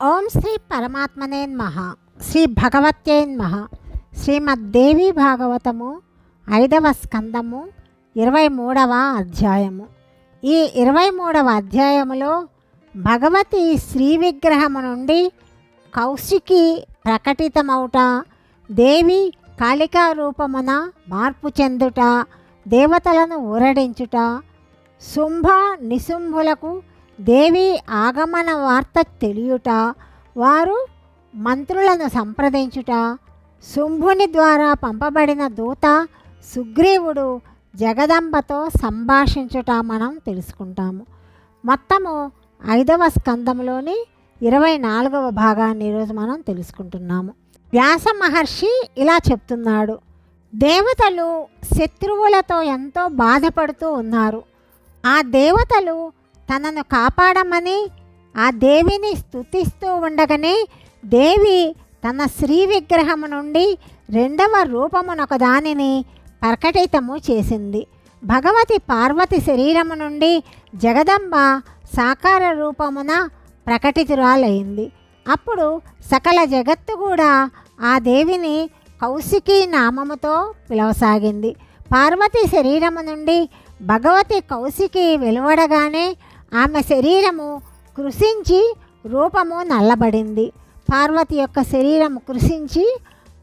ఓం శ్రీ పరమాత్మనేన్మహ శ్రీ భగవత్యేన్మహ నమః. శ్రీమద్దేవి భాగవతము ఐదవ స్కందము ఇరవై మూడవ అధ్యాయము. ఈ ఇరవై మూడవ అధ్యాయములో భగవతి శ్రీ విగ్రహము నుండి కౌశికి ప్రకటితమవుట దేవి కాళికా రూపమున మార్పు చెందుట దేవతలను ఊరడించుట శుంభ నిశుంభులకు దేవి ఆగమన వార్త తెలియుట వారు మంత్రులను సంప్రదించుట శుంభుని ద్వారా పంపబడిన దూత సుగ్రీవుడు జగదంబతో సంభాషించుట మనం తెలుసుకుంటాము. మొత్తము ఐదవ స్కందంలోని ఇరవై నాలుగవ భాగాన్ని ఈరోజు మనం తెలుసుకుంటున్నాము. వ్యాస మహర్షి ఇలా చెప్తున్నాడు దేవతలు శత్రువులతో ఎంతో బాధపడుతూ ఉన్నారు. ఆ దేవతలు తనను కాపాడమని ఆ దేవిని స్తుతిస్తూ ఉండగానే దేవి తన శ్రీ విగ్రహము నుండి రెండవ రూపమునొక దానిని ప్రకటితము చేసింది. భగవతి పార్వతి శరీరము నుండి జగదంబ సాకార రూపమున ప్రకటితురాలైంది. అప్పుడు సకల జగత్తు కూడా ఆ దేవిని కౌశికీ నామముతో పిలవసాగింది. పార్వతి శరీరము నుండి భగవతి కౌశికి వెలువడగానే ఆమె శరీరము కృషించి రూపము నల్లబడింది. పార్వతి యొక్క శరీరము కృషించి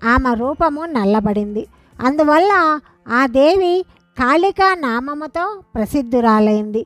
ఆమె రూపము నల్లబడింది. అందువల్ల ఆ దేవి కాళికా నామముతో ప్రసిద్ధురాలైంది.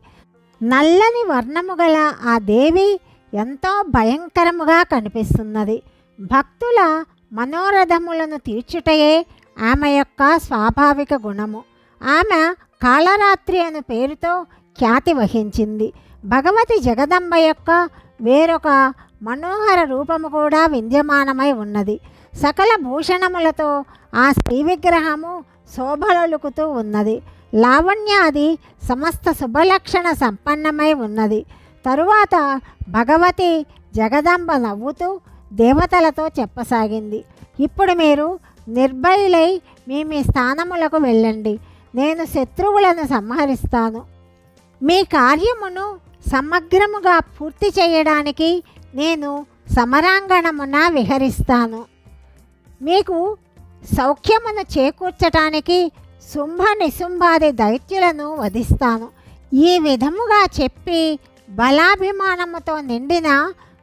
నల్లని వర్ణము గల ఆ దేవి ఎంతో భయంకరముగా కనిపిస్తున్నది. భక్తుల మనోరథములను తీర్చుటయే ఆమె యొక్క స్వాభావిక గుణము. ఆమె కాళరాత్రి అను పేరుతో ఖ్యాతి వహించింది. భగవతి జగదంబ యొక్క వేరొక మనోహర రూపము కూడా విద్యమానమై ఉన్నది. సకల భూషణములతో ఆ శ్రీ విగ్రహము శోభలొలుకుతూ ఉన్నది. లావణ్యాది సమస్త శుభలక్షణ సంపన్నమై ఉన్నది. తరువాత భగవతి జగదంబ నవ్వుతూ దేవతలతో చెప్పసాగింది. ఇప్పుడు మీరు నిర్భయులై మీ మీ స్థానములకు వెళ్ళండి. నేను శత్రువులను సంహరిస్తాను. మీ కార్యమును సమగ్రముగా పూర్తి చేయడానికి నేను సమరాంగణమున విహరిస్తాను. మీకు సౌఖ్యమును చేకూర్చటానికి శుంభ నిశుంభాది దైత్యులను వధిస్తాను. ఈ విధముగా చెప్పి బలాభిమానముతో నిండిన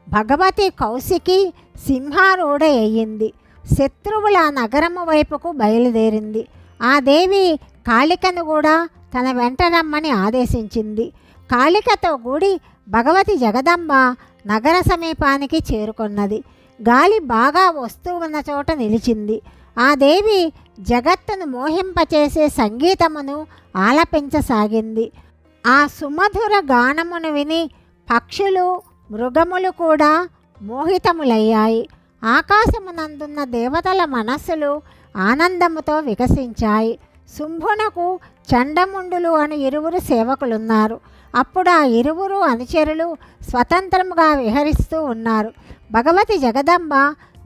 భగవతి కౌశికి సింహారూఢ అయ్యింది. శత్రువుల నగరము వైపుకు బయలుదేరింది. ఆ దేవి కాళికను కూడా తన వెంట రమ్మని ఆదేశించింది. కాళికతో కూడి భగవతి జగదంబ నగర సమీపానికి చేరుకున్నది. గాలి బాగా వస్తూ ఉన్న చోట నిలిచింది. ఆ దేవి జగత్తును మోహింపచేసే సంగీతమును ఆలపించసాగింది. ఆ సుమధుర గానమును విని పక్షులు మృగములు కూడా మోహితములయ్యాయి. ఆకాశమునందున్న దేవతల మనస్సులు ఆనందముతో వికసించాయి. శుంభునకు చండముండులు అని ఇరువురు సేవకులున్నారు. అప్పుడు ఆ ఇరువురు అనుచరులు స్వతంత్రముగా విహరిస్తూ ఉన్నారు. భగవతి జగదంబ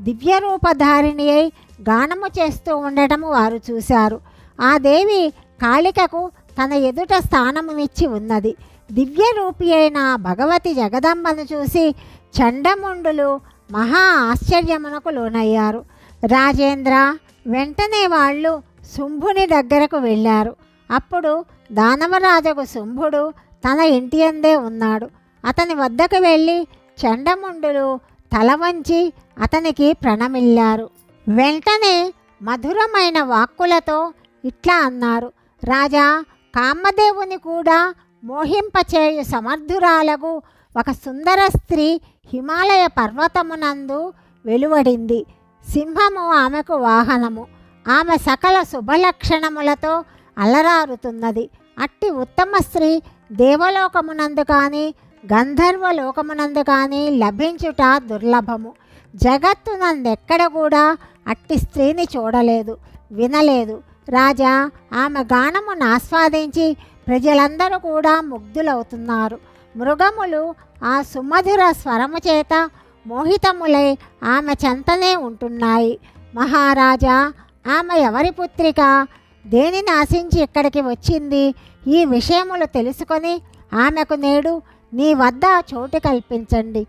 దివ్యరూపధారిణి అయి గానము చేస్తూ ఉండటము వారు చూశారు. ఆ దేవి కాళికకు తన ఎదుట స్థానమునిచ్చి ఉన్నది. దివ్యరూపి అయిన భగవతి జగదంబను చూసి చండముండులు మహా ఆశ్చర్యమునకు లోనయ్యారు. రాజేంద్ర వెంటనే వాళ్ళు శుంభుని దగ్గరకు వెళ్ళారు. అప్పుడు దానవరాజకు శుంభుడు తన ఇంటి అందే ఉన్నాడు. అతని వద్దకు వెళ్ళి చండముండులు తల వంచి అతనికి ప్రణమిల్లారు. వెంటనే మధురమైన వాక్కులతో ఇట్లా అన్నారు. రాజా కామదేవుని కూడా మోహింపచేయు సమర్థురాలకు ఒక సుందర స్త్రీ హిమాలయ పర్వతమునందు వెలువడింది. సింహము ఆమెకు వాహనము. ఆమె సకల శుభలక్షణములతో అలరారుతున్నది. అట్టి ఉత్తమ స్త్రీ దేవలోకమునందు కానీ గంధర్వలోకమునందు కానీ లభించుట దుర్లభము. జగత్తునందెక్కడ కూడా అట్టి స్త్రీని చూడలేదు వినలేదు. రాజా ఆమె గానమును ఆస్వాదించి ప్రజలందరూ కూడా ముగ్ధులవుతున్నారు. మృగములు ఆ సుమధుర స్వరము చేత మోహితములై ఆమె చెంతనే ఉంటున్నాయి. మహారాజా ఆమె ఎవరి పుత్రిక? దేనిని ఆశించి ఇక్కడికి వచ్చింది? ఈ విషయములు తెలుసుకొని ఆమెకు నేడు నీ వద్ద చోటు కల్పించండి.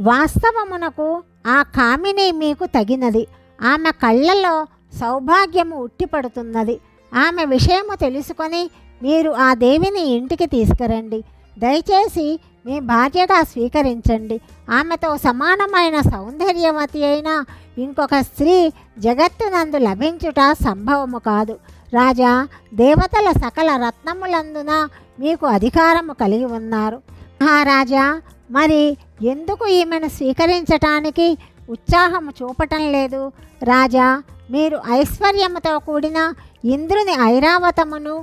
వాస్తవమునకు ఆ కామిని మీకు తగినది. ఆమె కళ్ళల్లో సౌభాగ్యము ఉట్టిపడుతున్నది. ఆమె విషయము తెలుసుకొని మీరు ఆ దేవిని ఇంటికి తీసుకురండి. దయచేసి మీ భార్యగా స్వీకరించండి. ఆమెతో సమానమైన సౌందర్యవతి అయిన ఇంకొక స్త్రీ జగత్తునందు లభించుట సంభవము కాదు. రాజా దేవతల సకల రత్నములందున మీకు అధికారము కలిగి ఉన్నారు. మహారాజా మరి ఎందుకు ఈమెను స్వీకరించటానికి ఉత్సాహము చూపటం లేదు? రాజా మీరు ఐశ్వర్యముతో కూడిన ఇంద్రుని ఐరావతమును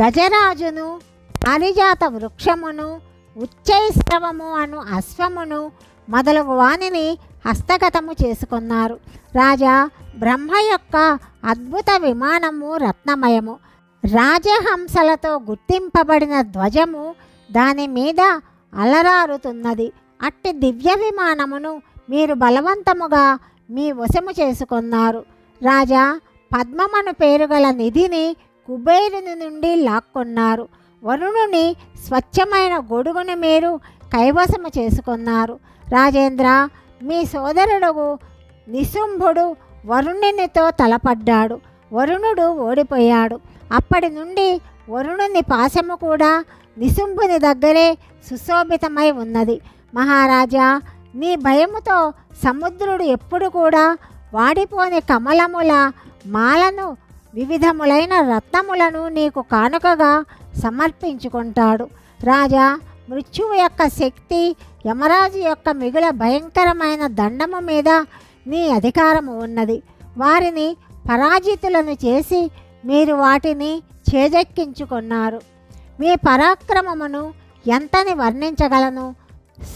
గజరాజును పారిజాత వృక్షమును ఉచ్చైశ్రవము అను అశ్వమును మొదలగు వానిని హస్తగతము చేసుకున్నారు. రాజా బ్రహ్మ యొక్క అద్భుత విమానము రత్నమయము. రాజహంసలతో గుర్తింపబడిన ధ్వజము దాని మీద అలరారుతున్నది. అట్టి దివ్య విమానమును మీరు బలవంతముగా మీ వశము చేసుకున్నారు. రాజా పద్మమను పేరు గల నిధిని కుబేరుని నుండి లాక్కున్నారు. వరుణుని స్వచ్ఛమైన గొడుగును మీరు కైవసము చేసుకున్నారు. రాజేంద్ర మీ సోదరుడు నిశుంభుడు వరుణునితో తలపడ్డాడు. వరుణుడు ఓడిపోయాడు. అప్పటి నుండి వరుణుని పాశము కూడా నిశుంభుని దగ్గరే సుశోభితమై ఉన్నది. మహారాజా నీ భయముతో సముద్రుడు ఎప్పుడు కూడా వాడిపోని కమలముల మాలను వివిధములైన రత్నములను నీకు కానుకగా సమర్పించుకుంటాడు. రాజా మృత్యువు యొక్క శక్తి యమరాజు యొక్క మిగుల భయంకరమైన దండము మీద నీ అధికారము ఉన్నది. వారిని పరాజితులను చేసి మీరు వాటిని చేజెక్కించుకున్నారు. మీ పరాక్రమమును ఎంతని వర్ణించగలను?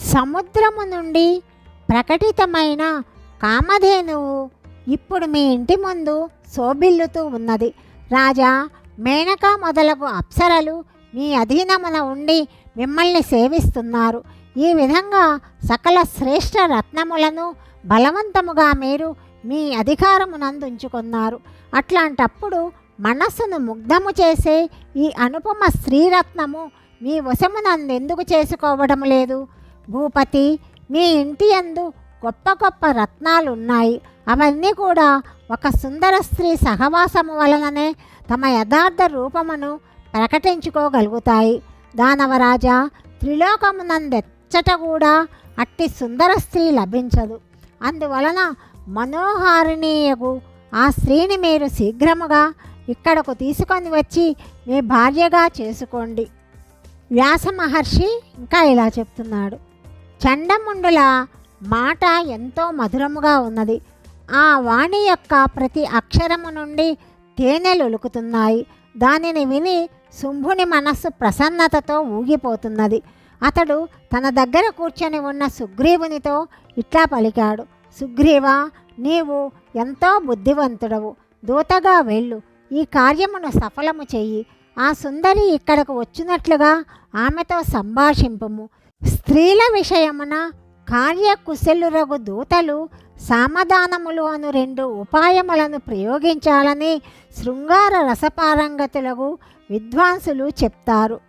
సముద్రము నుండి ప్రకటితమైన కామధేనువు ఇప్పుడు మీ ఇంటి ముందు శోభిల్లుతూ ఉన్నది. రాజా మేనక మొదలగు అప్సరలు మీ అధీనమున ఉండి మిమ్మల్ని సేవిస్తున్నారు. ఈ విధంగా సకల శ్రేష్ఠ రత్నములను బలవంతముగా మీరు మీ అధికారమునందుంచుకున్నారు అట్లాంటప్పుడు మనస్సును ముగ్ధము చేసే ఈ అనుపమ స్త్రీరత్నము మీ వశమునందెందుకు చేసుకోవడం లేదు? భూపతి మీ ఇంటి యందు గొప్ప గొప్ప రత్నాలు ఉన్నాయి అవన్నీ కూడా ఒక సుందర స్త్రీ సహవాసము వలననే తమ యథార్థ రూపమును ప్రకటించుకోగలుగుతాయి. దానవరాజా త్రిలోకమునందెచ్చట కూడా అట్టి సుందర స్త్రీ లభించదు. అందువలన మనోహారిణీయకు ఆ స్త్రీని మీరు శీఘ్రముగా ఇక్కడకు తీసుకొని వచ్చి మీ భార్యగా చేసుకోండి. వ్యాస మహర్షి ఇంకా ఇలా చెప్తున్నాడు. చండముండుల మాట ఎంతో మధురముగా ఉన్నది. ఆ వాణి యొక్క ప్రతి అక్షరము నుండి తేనెలు ఒలుకుతున్నాయి దానిని విని శుంభుని మనస్సు ప్రసన్నతతో ఊగిపోతున్నది. అతడు తన దగ్గర కూర్చొని ఉన్న సుగ్రీవునితో ఇట్లా పలికాడు. సుగ్రీవా నీవు ఎంతో బుద్ధివంతుడవు. దూతగా వెళ్ళు. ఈ కార్యమును సఫలము చెయ్యి. ఆ సుందరి ఇక్కడకు వచ్చినట్లుగా ఆమెతో సంభాషింపుము. స్త్రీల విషయమున కార్యకుశలురగు దూతలు సామధానములు అను రెండు ఉపాయములను ప్రయోగించాలని శృంగార రసపారంగతులకు విద్వాంసులు చెప్తారు.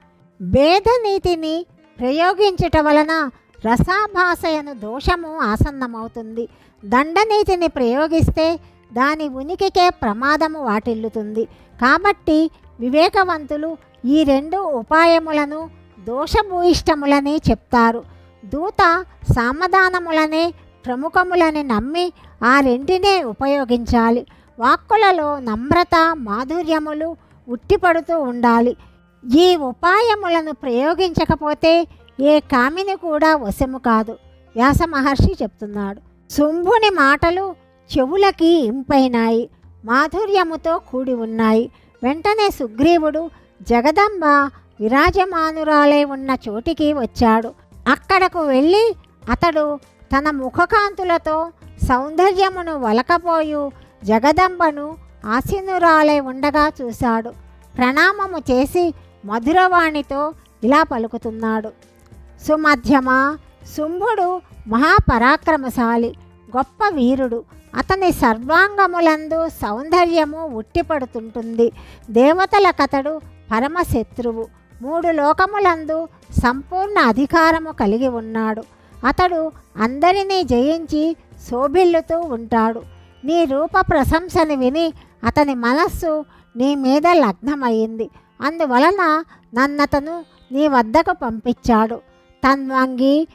భేదనీతిని ప్రయోగించుట వలన రసాభాసయను దోషము ఆసన్నమవుతుంది. దండనీతిని ప్రయోగిస్తే దాని ఉనికికే ప్రమాదము వాటిల్లుతుంది. కాబట్టి వివేకవంతులు ఈ రెండు ఉపాయములను దోషభూయిష్టములని చెప్తారు. దూత సామధానములనే ప్రముఖములని నమ్మి ఆ రెంటినే ఉపయోగించాలి. వాక్కులలో నమ్రత మాధుర్యములు ఉట్టిపడుతూ ఉండాలి. ఈ ఉపాయములను ప్రయోగించకపోతే ఏ కామిని కూడా వశము కాదు. వ్యాస మహర్షి చెప్తున్నాడు. శుంభుని మాటలు చెవులకి ఇంపైనాయి. మాధుర్యముతో కూడి ఉన్నాయి. వెంటనే సుగ్రీవుడు జగదంబ విరాజమానురాలై ఉన్న చోటికి వచ్చాడు. అక్కడకు వెళ్ళి అతడు తన ముఖకాంతులతో సౌందర్యమును వలకపోయు జగదంబను ఆసీనురాలై ఉండగా చూశాడు. ప్రణామము చేసి మధురవాణితో ఇలా పలుకుతున్నాడు. సుమధ్యమ శుంభుడు మహాపరాక్రమశాలి గొప్ప వీరుడు. అతని సర్వాంగములందు సౌందర్యము ఉట్టిపడుతుంటుంది. దేవతల కథడు పరమశత్రువు. మూడు లోకములందు సంపూర్ణ అధికారము కలిగి ఉన్నాడు. అతడు అందరినీ జయించి శోభిల్లుతూ ఉంటాడు. నీ రూప ప్రశంసని విని అతని మనస్సు నీ మీద లగ్నమైంది అందువలన నన్నతను నీ వద్దకు పంపించాడు. తన్వంగి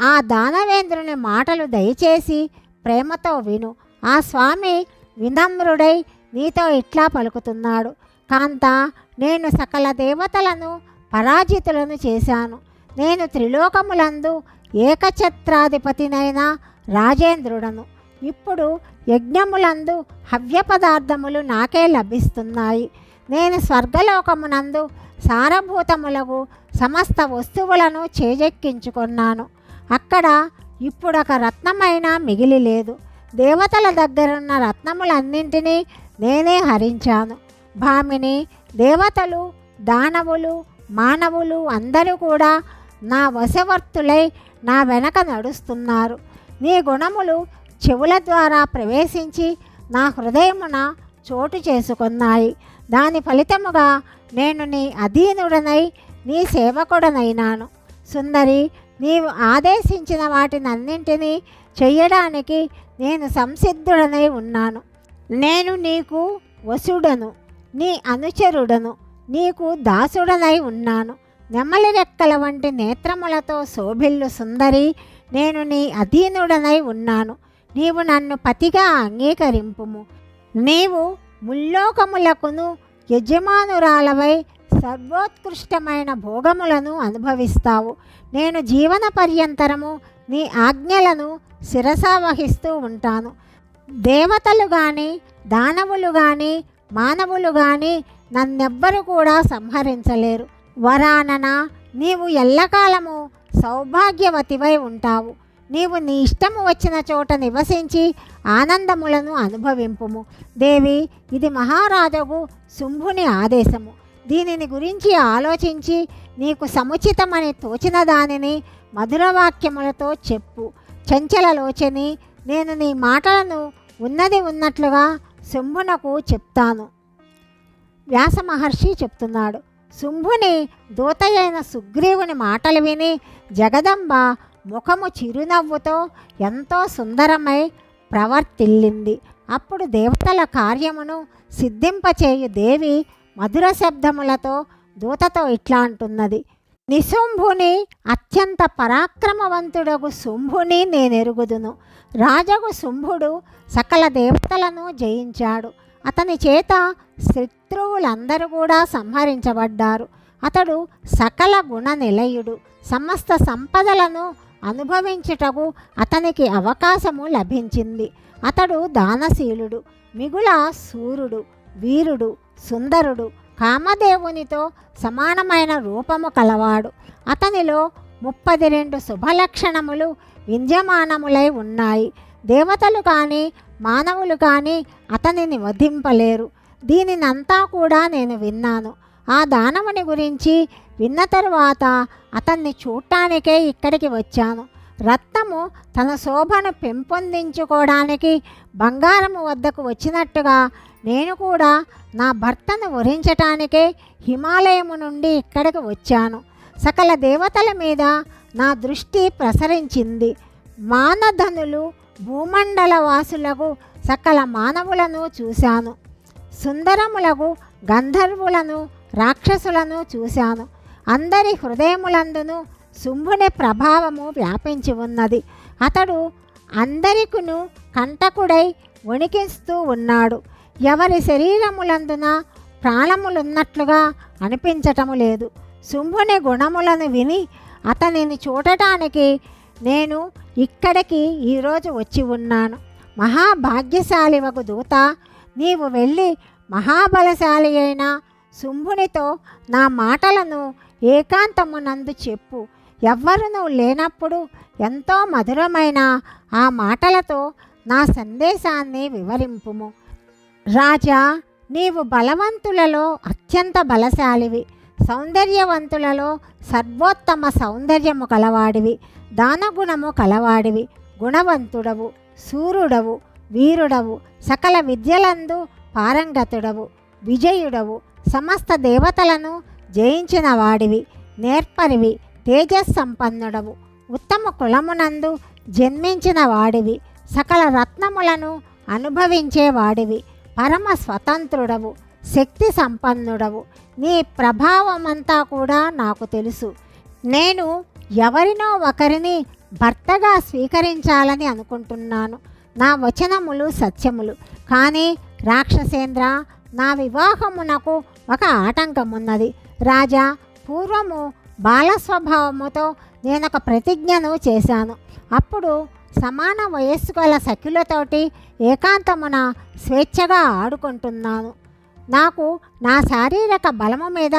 ఆ దానవేంద్రుని మాటలు దయచేసి ప్రేమతో విను. ఆ స్వామి వినమ్రుడై నీతో ఇట్లా పలుకుతున్నాడు. కాంత నేను సకల దేవతలను పరాజితులను చేశాను. నేను త్రిలోకములందు ఏకఛత్రాధిపతినైన రాజేంద్రుడను. ఇప్పుడు యజ్ఞములందు హవ్య పదార్థములు నాకే లభిస్తున్నాయి. నేను స్వర్గలోకమునందు సారభూతములకు సమస్త వస్తువులను చేజెక్కించుకున్నాను. అక్కడ ఇప్పుడు ఒక రత్నమైనా మిగిలి లేదు దేవతల దగ్గరున్న రత్నములన్నింటినీ నేనే హరించాను. భామిని దేవతలు దానవులు మానవులు అందరూ కూడా నా వశవర్తులై నా వెనక నడుస్తున్నారు. నీ గుణములు చెవుల ద్వారా ప్రవేశించి నా హృదయమున చోటు చేసుకున్నాయి. దాని ఫలితముగా నేను నీ అధీనుడనై నీ సేవకుడనైనాను. సుందరి నీవు ఆదేశించిన వాటినన్నింటినీ చెయ్యడానికి నేను సంసిద్ధుడనై ఉన్నాను. నేను నీకు వసుడను నీ అనుచరుడను నీకు దాసుడనై ఉన్నాను. నెమలి రెక్కల వంటి నేత్రములతో శోభిల్లు సుందరి నేను నీ అధీనుడనై ఉన్నాను. నీవు నన్ను పతిగా అంగీకరింపుము. నీవు ముల్లోకములకును యజమానురాలవై సర్వోత్కృష్టమైన భోగములను అనుభవిస్తావు. నేను జీవన పర్యంతరము నీ ఆజ్ఞలను శిరసావహిస్తూ ఉంటాను. దేవతలు కానీ దానవులు కానీ మానవులు కానీ నన్నెవ్వరు కూడా సంహరించలేరు. వరానన నీవు ఎల్లకాలము సౌభాగ్యవతివై ఉంటావు. నీవు నీ ఇష్టము వచ్చిన చోట నివసించి ఆనందములను అనుభవింపుము. దేవి ఇది మహారాజుకు శుంభుని ఆదేశము. దీనిని గురించి ఆలోచించి నీకు సముచితమని తోచిన దానిని మధురవాక్యములతో చెప్పు. చంచలలోచని నేను నీ మాటలను ఉన్నది ఉన్నట్లుగా శుంభునకు చెప్తాను. వ్యాస మహర్షి చెప్తున్నాడు. శుంభుని దూతయైన సుగ్రీవుని మాటలు విని జగదంబ ముఖము చిరునవ్వుతో ఎంతో సుందరమై ప్రవర్తిల్లింది. అప్పుడు దేవతల కార్యమును సిద్ధింపచేయు దేవి మధుర శబ్దములతో దూతతో ఇట్లా అంటున్నది. నిశుంభుని అత్యంత పరాక్రమవంతుడగు శుంభుని నేనెరుగుదును. రాజగు శుంభుడు సకల దేవతలను జయించాడు. అతని చేత శత్రువులందరూ కూడా సంహరించబడ్డారు. అతడు సకల గుణ నిలయుడు సమస్త సంపదలను అనుభవించుటకు అతనికి అవకాశము లభించింది. అతడు దానశీలుడు మిగుల సూర్యుడు వీరుడు సుందరుడు కామదేవునితో సమానమైన రూపము కలవాడు. అతనిలో ముప్పది రెండు శుభలక్షణములు విద్యమానములై ఉన్నాయి. దేవతలు కానీ మానవులు కానీ అతనిని వధింపలేరు. దీనినంతా కూడా నేను విన్నాను. ఆ దానవుని గురించి విన్న తరువాత అతన్ని చూడటానికే ఇక్కడికి వచ్చాను. రత్నము తన శోభను పెంపొందించుకోవడానికి బంగారము వద్దకు వచ్చినట్టుగా నేను కూడా నా భర్తను వరించటానికే హిమాలయము నుండి ఇక్కడికి వచ్చాను. సకల దేవతల మీద నా దృష్టి ప్రసరించింది. మానధనులు భూమండల వాసులకు సకల మానవులను చూశాను. సుందరములకు గంధర్వులను రాక్షసులను చూశాను. అందరి హృదయములందును శుంభుని ప్రభావము వ్యాపించి ఉన్నది. అతడు అందరికును కంటకుడై వణికిస్తూ ఉన్నాడు. ఎవరి శరీరములందున ప్రాణములున్నట్లుగా అనిపించటము లేదు. శుంభుని గుణములను విని అతనిని చూడటానికి నేను ఇక్కడికి ఈరోజు వచ్చి ఉన్నాను. మహాభాగ్యశాలి ఒక దూత నీవు వెళ్ళి మహాబలశాలి అయిన శుంభునితో నా మాటలను ఏకాంతమునందు చెప్పు. ఎవ్వరును లేనప్పుడు ఎంతో మధురమైన ఆ మాటలతో నా సందేశాన్ని వివరింపుము. రాజా నీవు బలవంతులలో అత్యంత బలశాలివి. సౌందర్యవంతులలో సర్వోత్తమ సౌందర్యము కలవాడివి. దానగుణము కలవాడివి. గుణవంతుడవు సూర్యుడవు వీరుడవు సకల విద్యలందు పారంగతుడవు విజయుడవు. సమస్త దేవతలను జయించిన వాడివి నేర్పరివి తేజస్సంపన్నుడవు. ఉత్తమ కులమునందు జన్మించిన వాడివి సకల రత్నములను అనుభవించేవాడివి పరమ స్వతంత్రుడవు శక్తి సంపన్నుడవు. నీ ప్రభావమంతా కూడా నాకు తెలుసు. నేను ఎవరినో ఒకరిని భర్తగా స్వీకరించాలని అనుకుంటున్నాను. నా వచనములు సత్యములు. కానీ రాక్షసేంద్ర నా వివాహమునకు ఒక ఆటంకమున్నది. రాజా పూర్వము బాల స్వభావముతో నేనొక ప్రతిజ్ఞను చేశాను. అప్పుడు సమాన వయస్సు గల సఖులతోటి ఏకాంతమున స్వేచ్ఛగా ఆడుకుంటున్నాను. నాకు నా శారీరక బలము మీద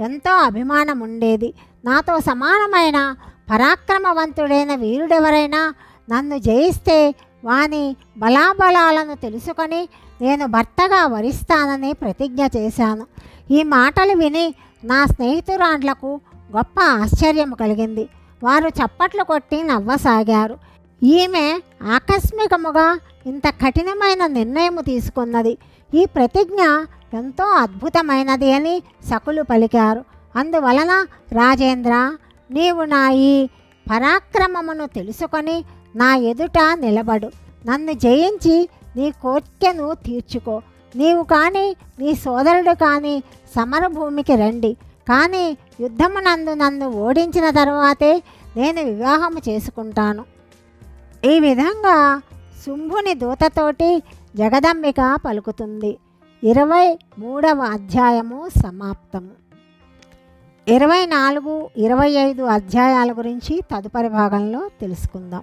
ఎంతో అభిమానం ఉండేది నాతో సమానమైన పరాక్రమవంతుడైన వీరుడెవరైనా నన్ను జయిస్తే వాని బలాబలాలను తెలుసుకొని నేను భర్తగా వరిస్తానని ప్రతిజ్ఞ చేశాను. ఈ మాటలు విని నా స్నేహితురాండ్లకు గొప్ప ఆశ్చర్యం కలిగింది. వారు చప్పట్లు కొట్టి నవ్వసాగారు. ఈమె ఆకస్మికముగా ఇంత కఠినమైన నిర్ణయం తీసుకున్నది. ఈ ప్రతిజ్ఞ ఎంతో అద్భుతమైనది అని సకులు పలికారు. అందువలన రాజేంద్ర నీవు నా ఈ పరాక్రమమును తెలుసుకొని నా ఎదుట నిలబడు. నన్ను జయించి నీ కోరికను తీర్చుకో. నీవు కానీ నీ సోదరుడు కానీ సమరభూమికి రండి. కానీ యుద్ధమునందు నన్ను ఓడించిన తర్వాతే నేను వివాహము చేసుకుంటాను. ఈ విధంగా శుంభుని దూతతోటి జగదంబిక పలుకుతుంది. ఇరవై మూడవ అధ్యాయము సమాప్తము. ఇరవై నాలుగు ఇరవై ఐదు అధ్యాయాల గురించి తదుపరి భాగంలో తెలుసుకుందాం.